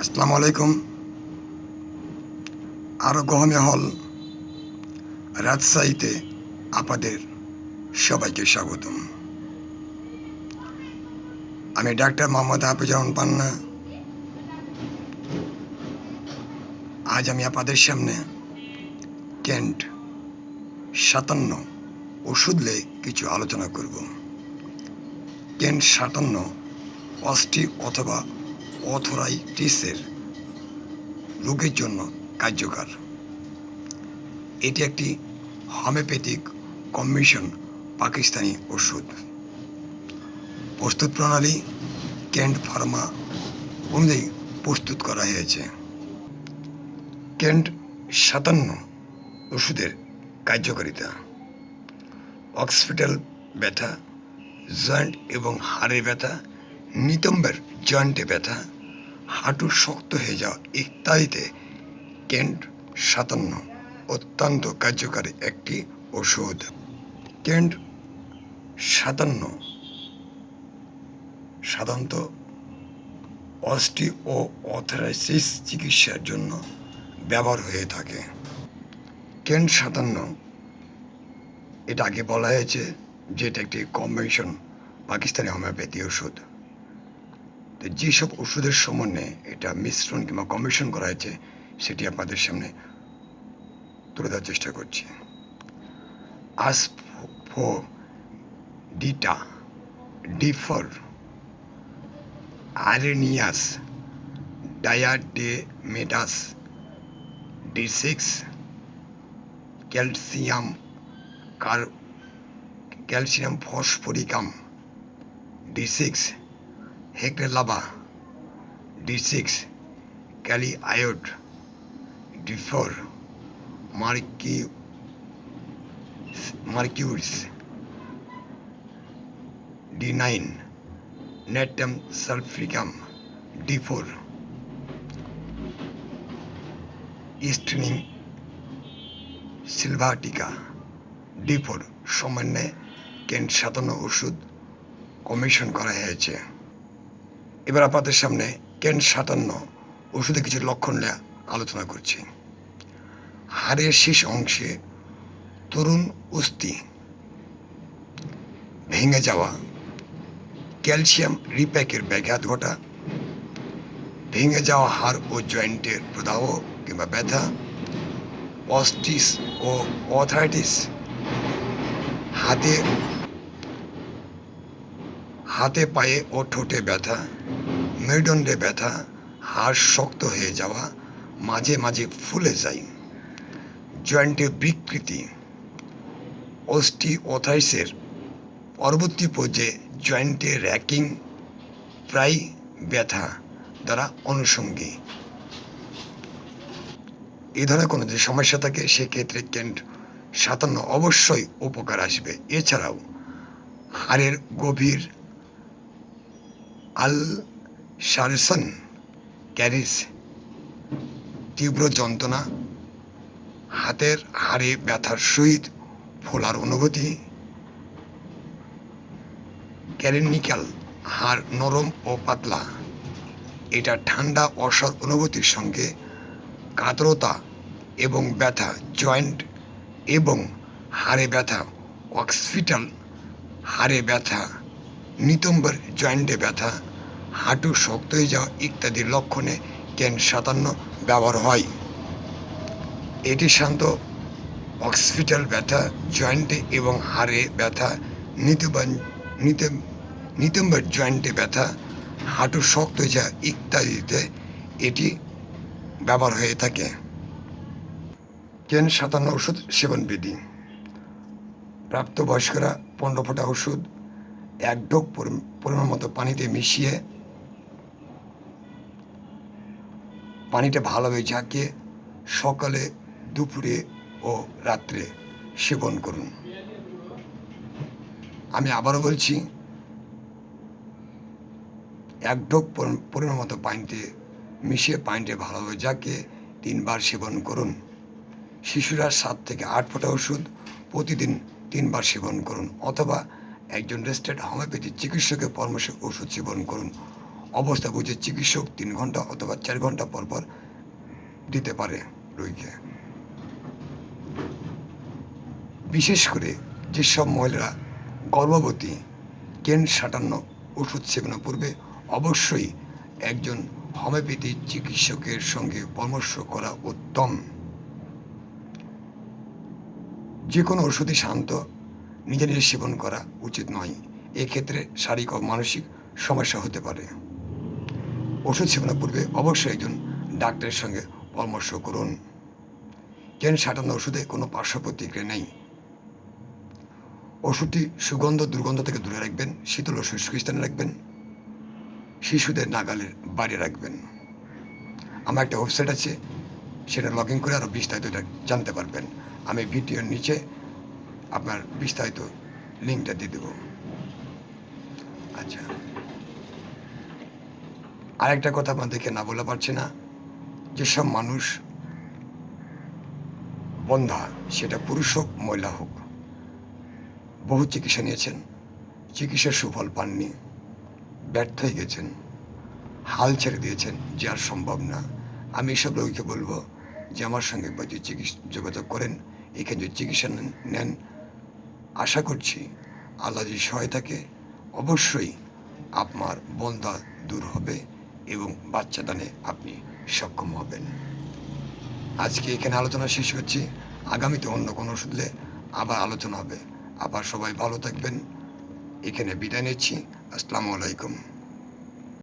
আসসালামু আলাইকুম। আরও গহমে হল রাজশাহীতে আপনাদের সবাইকে স্বাগতম। আমি ডাক্তার মোহাম্মদ হাফিজ রহমান পান্না। আজ আমি আপনাদের সামনে কেন্ট সাতান্ন ওষুধ নিয়ে কিছু আলোচনা করব। কেন্ট সাতান্ন অস্টি অথবা অথরাইটিসের রোগের জন্য কার্যকর। এটি একটি হোমিওপ্যাথিক কমিশন পাকিস্তানি ওষুধ। প্রস্তুত প্রণালী কেন্ট ফার্মা অনুযায়ী প্রস্তুত করা হয়েছে। কেন্ট সাতান্ন ওষুধের কার্যকারিতা। অক্সিপিটাল ব্যথা, জয়েন্ট এবং হাড়ের ব্যথা, নিতম্বের জয়েন্টে ব্যথা হাঁটু শক্ত হয়ে যাওয়া ইত্যাদিতে কেন্ট সাতান্ন অত্যন্ত কার্যকারী একটি ওষুধ। কেন্ট সাতান্ন সাধারণত অস্টি ও অথরাইসিস চিকিৎসার জন্য ব্যবহার হয়ে থাকে। কেন্ট সাতান্ন, এটা আগে বলা হয়েছে যে এটা একটি কম্বিনেশন পাকিস্তানি হোমিওপ্যাথি ওষুধ। যেসব ওষুধের সমন্বয়ে এটা মিশ্রণ কিংবা কমিশন করা হয়েছে, সেটি আপনাদের সামনে তুলে দেওয়ার চেষ্টা করছি। আস ফো ডিটা ডিফর, আরেনিয়াস ডায়াডেমেটাস ডি সিক্স ক্যালসিয়াম, কার ক্যালসিয়াম ফসফরিকাম ডি সিক্স হেক্টর লাভা D six Kelly আয়োড D four মার্কি মার্কিউরিস D nine নেটাম সালফ্রিকাম ডি ফোর ইস্টনিং সিলভাটিকা ডি ফোর সমন্বয়ে কেন্ট সাতান্ন ওষুধ কমিশন করা হয়েছে। এবার আপনাদের সামনে কেন সাতান্ন ওষুধে কিছু লক্ষণ নিয়ে আলোচনা করছি। হাড়ের শেষ অংশে তরুণ অস্থি, ভেঙে যাওয়া, ক্যালসিয়াম রিপ্যাকের ব্যাঘাত ঘটা, ভেঙে যাওয়া হাড় ও জয়েন্টের প্রদাহ কিংবা ব্যথা, অস্টিস ও অথারাইটিস, হাতে হাতে পায়ে ও ঠোঁটে ব্যথা মেরুদণ্ডে ব্যথা, হাড় শক্ত হয়ে যাওয়া, মাঝে মাঝে ফুলে যায় জয়েন্টে বিকৃতি। অস্টিওথাইসের পরবর্তী পর্যায়ে জয়েন্টে র্যাকিং, প্রায় ব্যথা দ্বারা অনুষঙ্গী। এই ধরনের কোনো যে সমস্যা থাকে, সেক্ষেত্রে কেন্ট সাতান্ন অবশ্যই উপকার আসবে। এছাড়াও হাড়ের গভীর আল সারসন ক্যারিস তীব্র যন্ত্রণা, হাতের হাড়ে ব্যথার সহিত ফোলার অনুভূতি ক্যারেনিক্যাল হাড় নরম ও পাতলা। এটা ঠান্ডা, অসর অনুভূতির সঙ্গে কাতরতা এবং ব্যথা জয়েন্ট এবং হাড়ে ব্যথা অক্সিপিটাল হাড়ে ব্যথা, নিতম্বর জয়েন্টে ব্যথা হাঁটু শক্ত হয়ে যাওয়া ইত্যাদি লক্ষণে কেন সাতান্ন ব্যবহার হয়। এটি শান্ত অক্সিপিটাল ব্যথা, জয়েন্টে এবং হাড়ে ব্যথা নিতম্বর নিতম্বর জয়েন্টে ব্যথা, হাঁটু শক্ত হয়ে যাওয়া ইত্যাদিতে এটি ব্যবহার হয়ে থাকে। কেন সাতান্ন ওষুধ সেবন বিধি। প্রাপ্তবয়স্করা পনেরো ফোঁটা ওষুধ, এক ঢোক পরিমাণ মতো পানিতে মিশিয়ে পানিটা ভালোভাবে ঝাঁকিয়ে সকালে, দুপুরে ও রাত্রে সেবন করুন। আমি আবারও বলছি, এক ঢোক পরিমাণ মতো পানিতে মিশিয়ে পানিটা ভালোভাবে ঝাঁকিয়ে তিনবার সেবন করুন। শিশুরা সাত থেকে আট ফোঁটা ওষুধ প্রতিদিন তিনবার সেবন করুন, অথবা একজন রেজিস্টার্ড হোমিওপ্যাথি চিকিৎসকের পরামর্শে ওষুধ সেবন করুন। অবস্থা বুঝে চিকিৎসক তিন ঘণ্টা অথবা চার ঘণ্টা পর পর দিতে পারে রোগীকে। বিশেষ করে যেসব মহিলারা গর্ভবতী, কেন সাটান্ন ওষুধ সেবনের পূর্বে অবশ্যই একজন হোমিওপ্যাথি চিকিৎসকের সঙ্গে পরামর্শ করা উত্তম। যে কোনো ওষুধই শান্ত নিজে নিজে সেবন করা উচিত নয়। এক্ষেত্রে শারীরিক ও মানসিক সমস্যা হতে পারে। ওষুধ সেবনের পূর্বে অবশ্যই একজন ডাক্তারের সঙ্গে পরামর্শ করুন। কেন সাটান্ন ওষুধে কোনো পার্শ্ব প্রতিক্রিয়া নেই? ওষুধটি সুগন্ধ, দুর্গন্ধ থেকে দূরে রাখবেন, শীতল ও শুষ্ক স্থানে রাখবেন, শিশুদের নাগালের বাইরে রাখবেন। আমার একটা ওয়েবসাইট আছে, সেটা লগ ইন করে আরও বিস্তারিত জানতে পারবেন। আমি ভিডিওর নিচে আপনার বিস্তারিত লিঙ্কটা দিয়ে দেবো। আচ্ছা। আরেকটা কথা আপনাদেরকে না বলে পারছি না, যেসব মানুষ বন্ধা, সেটা পুরুষ হোক, মহিলা হোক, বহু চিকিৎসা নিয়েছেন, চিকিৎসার সুফল পাননি, ব্যর্থ হয়ে গেছেন, হাল ছেড়ে দিয়েছেন, যে আর সম্ভব না। আমি এসব রোগীকে বলব যে আমার সঙ্গে একবার যদি চিকিৎসা যোগাযোগ করেন, এখানে যদি চিকিৎসা নেন- আশা করছি আল্লাহ যদি সহায় থাকে, অবশ্যই আপনার বন্ধা দূর হবে। এবং বাচ্চা দানে আপনি সক্ষম হবেন। আজকে এখানে আলোচনা শেষ করছি। আগামীতে অন্য কোনো ওষুধলে আবার আলোচনা হবে। আবার সবাই ভালো থাকবেন। এখানে বিদায় নিচ্ছি। আসসালামু আলাইকুম।